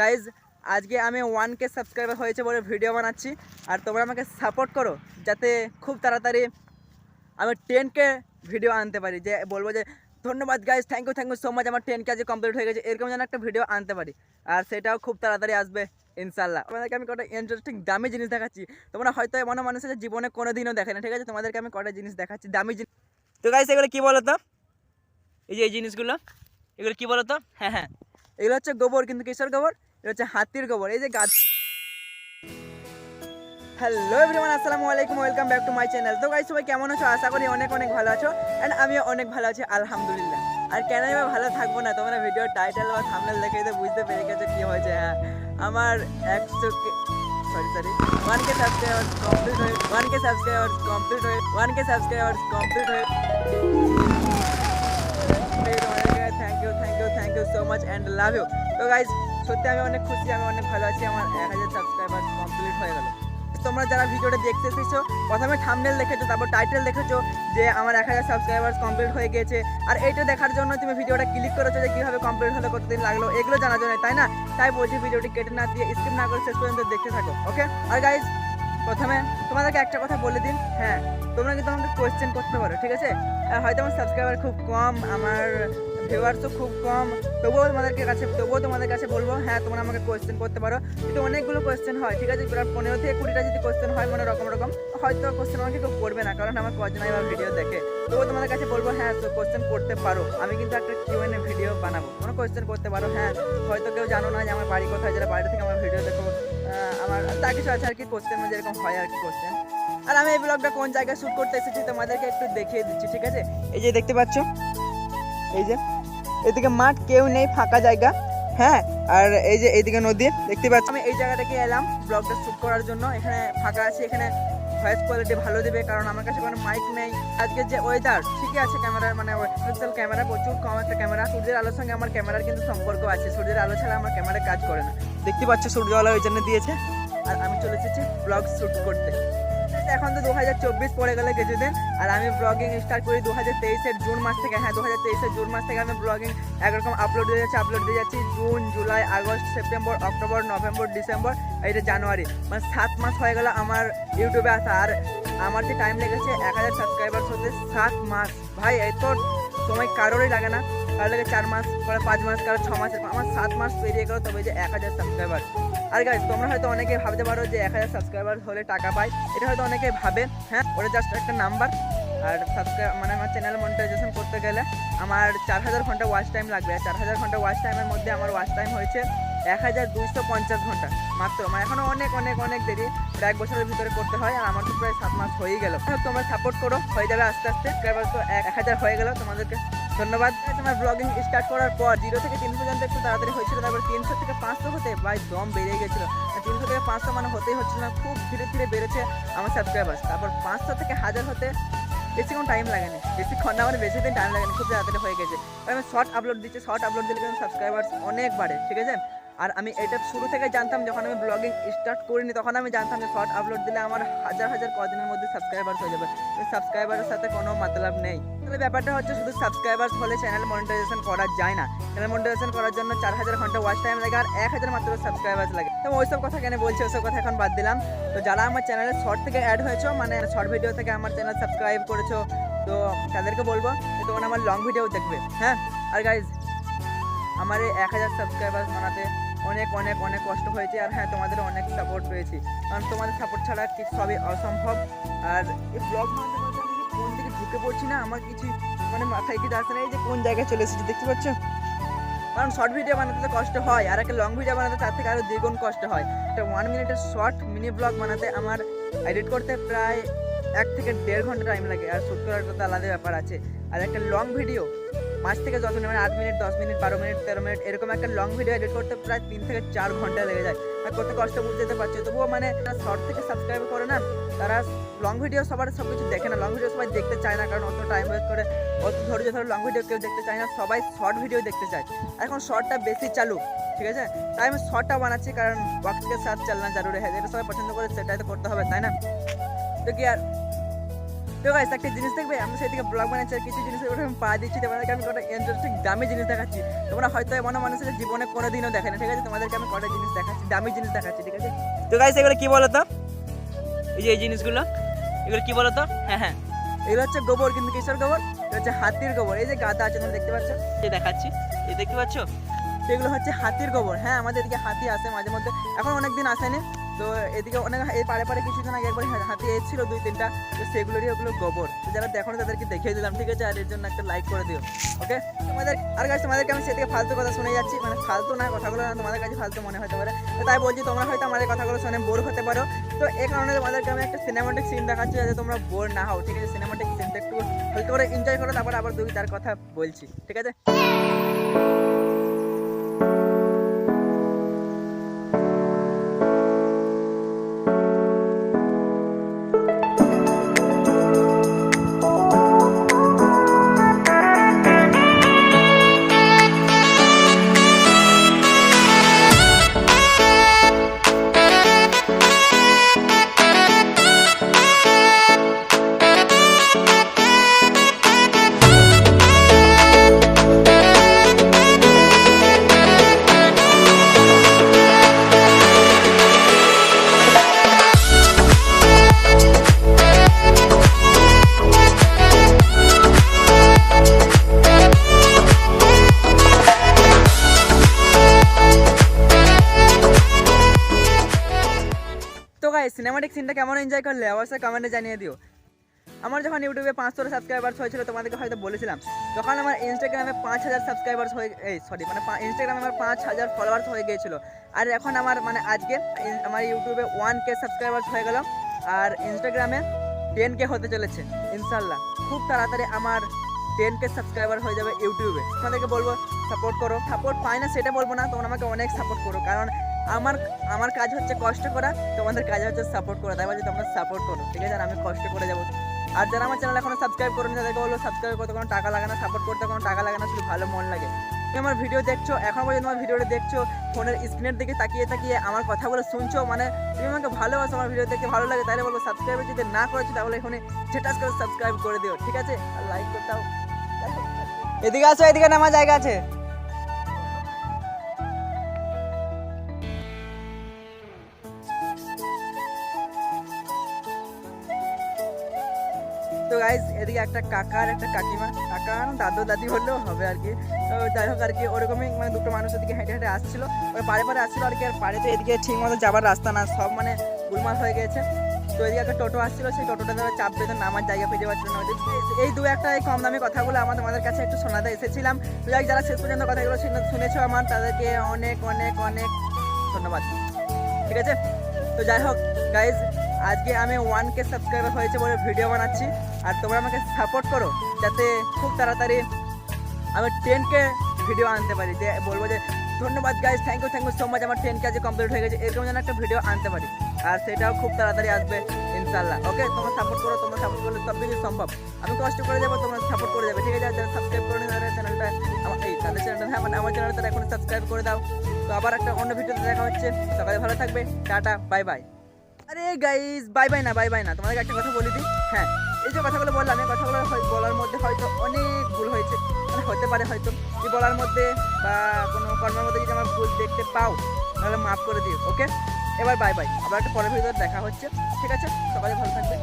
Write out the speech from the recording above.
Guys আজকে আমি one K subscriber হয়েছে বলে ভিডিও বানাচ্ছি। আর তোমরা আমাকে সাপোর্ট করো, যাতে খুব তাড়াতাড়ি আমি টেন কে ভিডিও আনতে পারি। যে বলব যে, ধন্যবাদ guys thank you thank you so much আমার টেন কে আজকে কমপ্লিট হয়ে গেছে। এরকম যেন একটা ভিডিও আনতে পারি। আর সেটাও খুব তাড়াতাড়ি আসবে ইনশাল্লাহ তোমাদেরকে আমি কটা ইন্টারেস্টিং দামি জিনিস দেখাচ্ছি। তোমরা হয়তো এমন মানুষ আছে জীবনে কোনো দিনও দেখে না, ঠিক আছে? তোমাদেরকে আমি কটা জিনিস দেখাচ্ছি, দামি জিনিস। তো গাইজ এগুলো কী বলো তো এই যে এই জিনিসগুলো, এগুলো কী বলো তো হ্যাঁ হ্যাঁ। এগুলো হচ্ছে গোবর, কিন্তু কিসের গোবর? এটা হচ্ছে হাতির গোবর। এই যে গাছ হ্যালো এভরিওয়ান আসসালামু আলাইকুম welcome back to my channel তো গাইস সবাই কেমন আছো? আশা করি অনেক অনেক ভালো আছো অ্যান্ড আমিও অনেক ভালো আছি, আলহামদুলিল্লাহ। আর কেন বা ভালো থাকব না? তোমরা ভিডিও টাইটেল বা থাম্বনেল দেখে তো বুঝতে পেরে গেছো কী হয়েছে হ্যাঁ। আমার একশো sorry sorry one K subscriber complete হয়ে ওয়ান কে সাবস্ক্রাইবার কমপ্লিট হয়ে ওয়ান কে সাবস্ক্রাইবার কমপ্লিট হয়ে thank you so much and love you তো গাইজ সত্যি আমি অনেক খুশি, আমি অনেক ভালো আছি, আমার এক হাজার সাবস্ক্রাইবার কমপ্লিট হয়ে গেল। তোমরা যারা ভিডিওটা দেখতে এসেছ, প্রথমে থামনেল দেখেছ, তারপর টাইটেল দেখেছ যে আমার এক হাজার সাবস্ক্রাইবার কমপ্লিট হয়ে গেছে আর এইটা দেখার জন্য তুমি ভিডিওটা ক্লিক করেছ যে কীভাবে কমপ্লিট হলো, কতদিন লাগল, এগুলো জানার জন্য, তাই না? তাই বলছি ভিডিওটি কেটে না দিয়ে স্কিপ না করে শেষ পর্যন্ত দেখতে থাকো ওকে আর গাইজ প্রথমে তোমাদেরকে একটা কথা বলে দিন হ্যাঁ তোমরা কিন্তু আমাকে কোয়েশ্চেন করতে পারো, ঠিক আছে? হয়তো আমার সাবস্ক্রাইবার খুব কম, আমার ভিউয়ার্সও খুব কম। তবুও তোমাদেরকে কাছে তবুও তোমাদের কাছে বলব হ্যাঁ তোমরা আমাকে কোয়েশ্চেন করতে পারো। কিন্তু অনেকগুলো কোয়েশ্চেন হয়, ঠিক আছে? প্রায় পনেরো থেকে কুড়িটা যদি কোয়েশ্চেন হয় মানে রকম রকম, হয়তো কোয়েশ্চেন আমাকে কেউ করবে না, কারণ আমার কজনাই বা ভিডিও দেখে। তবুও তোমাদের কাছে বলব হ্যাঁ তো কোয়েশ্চেন করতে পারো। আমি কিন্তু একটা কিউএনএ ভিডিও বানাবো। কোনো কোয়েশ্চেন করতে পারো হ্যাঁ হয়তো কেউ জানো না যে আমার বাড়ি কোথায়, যারা বাইরে থেকে আমার ভিডিও দেখো আমার তা কিছু আছে আর কি কোশ্চেন যেরকম হয় আর কি কোশ্চেন আর আমি এই ব্লগটা কোন জায়গায় শ্যুট করতে এসেছি তোমাদেরকে একটু দেখিয়ে দিচ্ছি, ঠিক আছে? এই যে দেখতে পাচ্ছ? এই যে এদিকে মাঠ, কেউ নেই, ফাঁকা জায়গা। হ্যাঁ আর এই যে এইদিকে নদী, দেখতে পাচ্ছি আমি এই জায়গাটাকে এলাম, ব্লগটা শ্যুট করার জন্য। এখানে ফাঁকা আছে, এখানে ভয়েস কোয়ালিটি ভালো দেবে, কারণ আমার কাছে কোনো মাইক নেই। আজকে যে ওয়েদার ঠিকই আছে ক্যামেরা মানে পিক্সেল ক্যামেরা প্রচুর কম একটা ক্যামেরা সূর্যের আলোর সঙ্গে আমার ক্যামেরার কিন্তু সম্পর্ক আছে। সূর্যের আলো ছাড়া আমার ক্যামেরা কাজ করে না। দেখতে পাচ্ছ, সূর্য আলো ওই জন্য দিয়েছে। আর আমি চলে এসেছি ব্লগ শ্যুট করতে। এখন তো দু হাজার চব্বিশ পড়ে গেলে কিছুদিন, আর আমি ব্লগিং স্টার্ট করি দু হাজার তেইশের জুন মাস থেকে। হ্যাঁ দু হাজার তেইশের জুন মাস থেকে আমি ব্লগিং একরকম আপলোড দিয়ে যাচ্ছি আপলোড দিয়ে যাচ্ছি June, July, August, September, October, November, December এইটা জানুয়ারি। মানে সাত মাস হয়ে গেল আমার ইউটিউবে আসা, আর আমার যে টাইম লেগেছে এক হাজার সাবস্ক্রাইবার হতে সাত মাস। ভাই, এই তো সময় কারোরই লাগে না। কারও লাগে চার মাস কারও পাঁচ মাস কারও ছ মাস, এরকম। আমার সাত মাস পেরিয়ে গেল, তবে যে এক হাজার সাবস্ক্রাইবার আর গাইজ তোমরা হয়তো অনেকে ভাবতে পারো যে এক হাজার সাবস্ক্রাইবার হলে টাকা পাই এটা হয়তো অনেকে ভাবে হ্যাঁ ওটা জাস্ট একটা নাম্বার আর সাবস্ক্রাইব মানে আমার চ্যানেল মনিটাইজেশন করতে গেলে আমার চার হাজার ঘণ্টা ওয়াচ টাইম লাগবে। আর চার হাজার ঘণ্টা ওয়াচ টাইমের মধ্যে আমার ওয়াচ টাইম হয়েছে এক হাজার দুইশো পঞ্চাশ ঘণ্টা মাত্র। মানে এখনও অনেক অনেক অনেক দেরি। প্রায় এক বছরের ভিতরে করতে হয়। আর আমার তো প্রায় সাত মাস হয়েই গেল। তোমরা সাপোর্ট করো। হয়ে যাবে আস্তে আস্তে। তো এক হাজার হয়ে গেল তোমাদেরকে। ধন্যবাদ তোমার ব্লগিং স্টার্ট করার পর জিরো থেকে তিনশো পর্যন্ত একটু তাড়াতাড়ি হয়েছিল, তারপর তিনশো থেকে পাঁচশো হতে ভাই দম বেড়ে গেছিল। তিনশো থেকে পাঁচশো মানে হতেই হচ্ছিল না, খুব ধীরে ধীরে বেড়েছে আমার সাবস্ক্রাইবার তারপর পাঁচশো থেকে হাজার হতে বেশিক্ষণ টাইম লাগেনি। বেশিক্ষণ না মানে বেশি দিন টাইম লাগেনি, খুব তাড়াতাড়ি হয়ে গেছে। আমি শর্ট আপলোড দিচ্ছি শর্ট আপলোড দিলে কিন্তু সাবস্ক্রাইবার অনেক বাড়ে, ঠিক আছে? আর আমি এটা শুরু থেকে জানতাম যখন আমি ব্লগিং স্টার্ট করিনি, তখন আমি জানতাম যে শর্ট আপলোড দিলে আমার হাজার হাজার কদিনের মধ্যে সাবস্ক্রাইবার হয়ে যাবে। সাবস্ক্রাইবারের সাথে কোনো মতলব নেই। তাহলে ব্যাপারটা হচ্ছে শুধু সাবস্ক্রাইবার হলে চ্যানেল মনিটাইজেশন করা যায় না। চ্যানেল মনিটাইজেশন করার জন্য চার হাজার ঘণ্টা ওয়াচ টাইম লাগে আর এক হাজার মাত্র সাবস্ক্রাইবার লাগে। তো ওইসব কথা কেন বলছি, ওইসব কথা এখন বাদ দিলাম। তো যারা আমার চ্যানেলে শর্ট থেকে অ্যাড হয়েছো মানে শর্ট ভিডিও থেকে আমার চ্যানেল সাবস্ক্রাইব করেছ, তো তাদেরকে বলব যে আমার লং ভিডিও দেখবে হ্যাঁ? আর গাইজ আমার এই এক হাজার সাবস্ক্রাইবার বানাতে অনেক অনেক অনেক কষ্ট হয়েছে আর হ্যাঁ তোমাদের অনেক সাপোর্ট পেয়েছি। কারণ তোমাদের সাপোর্ট ছাড়া কিছু সবই অসম্ভব। আর এই ব্লগ কোন দিকে ঢুকে পড়ছি না, আমার কিছু মানে মাথায় কিছু আসে না, এই যে কোন জায়গায় চলে এসেছি, দেখতে পাচ্ছ? কারণ শর্ট ভিডিও বানাতে তো কষ্ট হয়, আর একটা লং ভিডিও বানাতে তার থেকে আরও দ্বিগুণ কষ্ট হয়। একটা ওয়ান মিনিটের শর্ট মিনি ব্লগ বানাতে আমার এডিট করতে প্রায় এক থেকে দেড় ঘণ্টা টাইম লাগে, আর শ্যুট করার তো আলাদা ব্যাপার আছে। আর একটা লং ভিডিও পাঁচ থেকে দশ মিনিট মানে আট মিনিট, দশ মিনিট, বারো মিনিট, তেরো মিনিট, এরকম একটা লং ভিডিও এডিট করতে প্রায় তিন থেকে চার ঘণ্টা লেগে যায়। আর কত কষ্ট বুঝতে পারছ? তবুও মানে শর্ট থেকে সাবস্ক্রাইব করে না, তারা লং ভিডিও সবার সব কিছু দেখে না। লং ভিডিও সবাই দেখতে চায় না, কারণ অত টাইম ওয়েস্ট করে, অত ধৈর্য ধরে লং ভিডিও কেউ দেখতে চায় না, সবাই শর্ট ভিডিও দেখতে চায়। এখন শর্টটা বেশি চালু, ঠিক আছে? তাই আমি শর্টটা বানাচ্ছি, কারণ ওয়াক্তকে সাথ চালনা জরুরি হ্যাঁ যেটা সবাই পছন্দ করে, সেটাই তো করতে হবে, তাই না? তো কি আর তো গাইস একটা জিনিস দেখবে? আমি সেদিকে ব্লগ বানাচ্ছি আর কিছু জিনিস ওটা আমি পা দিচ্ছি তোমাদেরকে আমি কটা ইন্টারেস্টিং দামি জিনিস দেখাচ্ছি। তোমরা হয়তো এমন মানুষের জীবনে কোনোদিনও দেখে না ঠিক আছে? তোমাদেরকে আমি কটা জিনিস দেখাচ্ছি দামি জিনিস দেখাচ্ছি ঠিক আছে? তো গাইস এগুলো কি বলো তো এই যে এই জিনিসগুলো এগুলো কি বলো তো হ্যাঁ হ্যাঁ। এগুলো হচ্ছে গোবর কিন্তু কিসের গোবর? এটা হচ্ছে হাতির গোবর এই যে গাদা আছে তোমরা দেখতে পাচ্ছ? এই দেখাচ্ছি এই দেখতে পাচ্ছ? এগুলো হচ্ছে হাতির গোবর। হ্যাঁ আমাদের এদিকে হাতি আসে মাঝে মধ্যে এখন অনেক দিন আসেনি। তো এদিকে অনেক এই পারে পারে কিছুদিন আগে একবার হাতি এসেছিল, দুই তিনটা। তো সেগুলোরই ওগুলো গোবর। তো যারা দেখো তাদেরকে দেখিয়ে দিলাম, ঠিক আছে? আর এর জন্য একটা লাইক করে দিও ওকে তোমাদের আর কাছে তোমাদেরকে আমি সেদিকে ফালতু কথা শুনে যাচ্ছি। মানে ফালতু না, কথাগুলো না, তোমাদের কাছে ফালতু মনে হতে পারে। তাই বলছি, তোমরা হয়তো আমাদের কথাগুলো শুনে বোর হতে পারো। তো এই কারণে তোমাদেরকে আমি একটা সিনেমাটিক সিন দেখাচ্ছি, যাতে তোমরা বোর না হও, ঠিক আছে? সিনেমাটিক সিনটা একটু হালকা করে এনজয় করো, তারপর আবার দুই তার কথা বলছি, ঠিক আছে? সিনেমাটিক সিনটা কেমন এনজয় করলে অবশ্যই কমেন্টে জানিয়ে দিও। আমার যখন ইউটিউবে পাঁচশো সাবস্ক্রাইবার্স হয়েছিল, তোমাদেরকে হয়তো বলেছিলাম তখন আমার ইনস্টাগ্রামে পাঁচ হাজার সাবস্ক্রাইবার্স হয়ে এই সরি মানে ইনস্টাগ্রামে আমার পাঁচ হাজার ফলোয়ার্স হয়ে গিয়েছিল। আর এখন আমার মানে আজকে আমার ইউটিউবে ওয়ান কে সাবস্ক্রাইবার্স হয়ে গেল, আর ইনস্টাগ্রামে টেন কে হতে চলেছে ইনশাল্লাহ খুব তাড়াতাড়ি আমার টেন কে সাবস্ক্রাইবার হয়ে যাবে ইউটিউবে। তোমাদেরকে বলব সাপোর্ট করো। সাপোর্ট পাই না সেটা বলব না, তোমরা আমাকে অনেক সাপোর্ট করো, কারণ আমার আমার কাজ হচ্ছে কষ্ট করা, তোমাদের কাজ হচ্ছে সাপোর্ট করা, তাই বলছি তোমরা সাপোর্ট করো, ঠিক আছে? আমি কষ্ট করে যাব। আর যারা আমার চ্যানেল এখনও সাবস্ক্রাইব করোনি তাদেরকে বলব সাবস্ক্রাইব করতে কোনো টাকা লাগে না সাপোর্ট করতে কোনো টাকা লাগে না, শুধু ভালো মন লাগে। তুমি আমার ভিডিও দেখছ, এখন পর্যন্ত আমার ভিডিওটা দেখছ, ফোনের স্ক্রিনের দিকে তাকিয়ে তাকিয়ে আমার কথাগুলো শুনছো মানে তুমি আমাকে ভালোবাসো, আমার ভিডিও দেখতে ভালো লাগে, তাহলে বলব সাবস্ক্রাইব যদি না করেছ, তাহলে এখানে সেটাস করে সাবস্ক্রাইব করে দিও, ঠিক আছে? আর লাইক করতেও এদিকে আসো, এদিকে নামা জায়গা আছে। তো গাইজ এদিকে একটা কাকা আর একটা কাকিমা। কাকা দাদু, দাদি হলেও হবে আর কি। তো যাই হোক আর কি, ওরকমই মানে দুটো মানুষ এদিকে হেঁটে হেঁটে আসছিল। ওরা পাড়ে পাড়ে আসছিল আর কি, আর পাড়ে তো এদিকে ঠিক মতো যাবার রাস্তা না, সব মানে গুলমাল হয়ে গেছে। তো এদিকে একটা টোটো আসছিল, সেই টোটোটা ধরে চাপ পেতে নামার জায়গা খুঁজে পাচ্ছিল না। এই দু একটা এই কম দামি কথাগুলো আমাদের আমাদের কাছে একটু শোনাতে এসেছিলাম। তো যাই যারা শেষ পর্যন্ত কথাগুলো শুনেছো আমার, তাদেরকে অনেক অনেক অনেক ধন্যবাদ। ঠিক আছে? তো যাই হোক গাইজ আজকে আমি ওয়ান কে সাবস্ক্রাইবার হয়েছে বলে ভিডিও বানাচ্ছি। আর তোমরা আমাকে সাপোর্ট করো, যাতে খুব তাড়াতাড়ি আমি টেন কে ভিডিও আনতে পারি। যে বলব যে, ধন্যবাদ guys thank you thank you so much আমার টেন কে আজকে কমপ্লিট হয়ে গেছে। এরকম যেন একটা ভিডিও আনতে পারি। আর সেটাও খুব তাড়াতাড়ি আসবে ইনশাল্লাহ ওকে তোমরা সাপোর্ট করো, তোমরা সাপোর্ট করলে সব কিছু সম্ভব। আমি কষ্ট করে যাব, তোমরা সাপোর্ট করে যাবে। ঠিক আছে? যারা সাবস্ক্রাইব করে তাদের চ্যানেলটা আমার এই, তাদের চ্যানেলটা হ্যাঁ মানে আমার চ্যানেলটা এখন সাবস্ক্রাইব করে দাও। তো আবার একটা অন্য ভিডিওতে দেখা হচ্ছে। সকালে ভালো থাকবে। টাটা বাই বাই আরে গাইজ বাই বাই না বাই বাই না। তোমাদেরকে একটা কথা বলে দিই। হ্যাঁ এই যে কথাগুলো বললাম, এই কথাগুলো হয়- বলার মধ্যে হয়তো অনেক ভুল হয়েছে। মানে হতে পারে হয়তো। যে বলার মধ্যে বা কোনো কর্মের মধ্যে যদি আমার ভুল দেখতে পাও, তাহলে মাফ করে দিও ওকে এবার বাই বাই আবার একটা পরের ভিতরে দেখা হচ্ছে, ঠিক আছে? সকালে ভালো থাকবে।